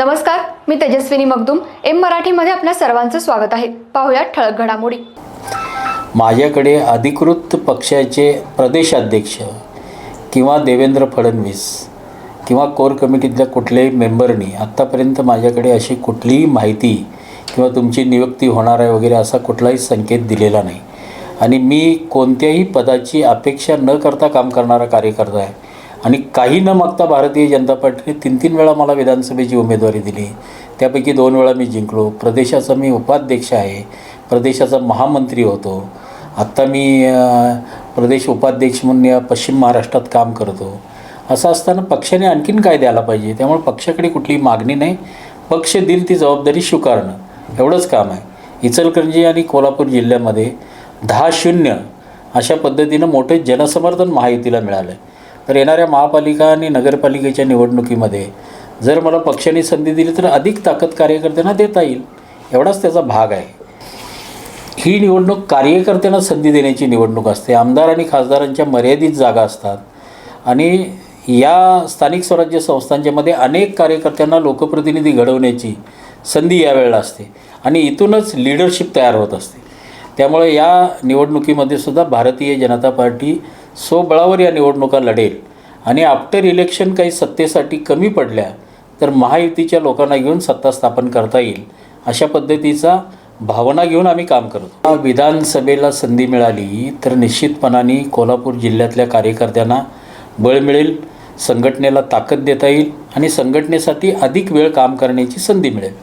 नमस्कार मी तेजस्विनी मगदुम. एम मराठीमध्ये आपल्या सर्वांचं स्वागत आहे. पाहुयात ठळक घडामोडी. माझ्याकडे अधिकृत पक्षाचे प्रदेशाध्यक्ष किंवा देवेंद्र फडणवीस किंवा कोर कमिटीतल्या कुठल्याही मेंबरनी आत्तापर्यंत माझ्याकडे अशी कुठलीही माहिती किंवा तुमची नियुक्ती होणार आहे वगैरे असा कुठलाही संकेत दिलेला नाही. आणि मी कोणत्याही पदाची अपेक्षा न करता काम करणारा कार्यकर्ता आहे. आणि काही न मागता भारतीय जनता पार्टीने तीन तीन वेळा मला विधानसभेची उमेदवारी दिली. त्यापैकी दोन वेळा मी जिंकलो. प्रदेशाचा मी उपाध्यक्ष आहे. प्रदेशाचा महामंत्री होतो. आत्ता मी प्रदेश उपाध्यक्ष म्हणून या पश्चिम महाराष्ट्रात काम करतो. असं असताना पक्षाने आणखीन काय द्यायला पाहिजे. त्यामुळे पक्षाकडे कुठलीही मागणी नाही. पक्ष देईल ती जबाबदारी स्वीकारणं. एवढंच काम आहे. इचलकरंजी आणि कोल्हापूर जिल्ह्यामध्ये दहा शून्य अशा पद्धतीनं मोठे जनसमर्थन महायुतीला मिळालं आहे तर येणाऱ्या महापालिका आणि नगरपालिकेच्या निवडणुकीमध्ये जर मला पक्षाने संधी दिली तर अधिक ताकद कार्यकर्त्यांना देता येईल. एवढाच त्याचा भाग आहे. ही निवडणूक कार्यकर्त्यांना संधी देण्याची निवडणूक असते. आमदार आणि खासदारांच्या मर्यादित जागा असतात. आणि या स्थानिक स्वराज्य संस्थांच्यामध्ये अनेक कार्यकर्त्यांना लोकप्रतिनिधी घडवण्याची संधी यावेळेला असते आणि इथूनच लिडरशिप तयार होत असते. त्यामुळे या निवडणुकीमध्ये सुद्धा भारतीय जनता पार्टी स्वबळावर या निवडणुका लढेल. आणि आफ्टर इलेक्शन काही सत्तेसाठी कमी पडल्या तर महायुतीच्या लोकांना घेऊन सत्ता स्थापन करता येईल अशा पद्धतीचा भावना घेऊन आम्ही काम करतो. विधानसभेला संधी मिळाली तर निश्चितपणाने कोल्हापूर जिल्ह्यातल्या कार्यकर्त्यांना बळ मिळेल संघटनेला ताकद देता येईल आणि संघटनेसाठी अधिक वेळ काम करण्याची संधी मिळेल.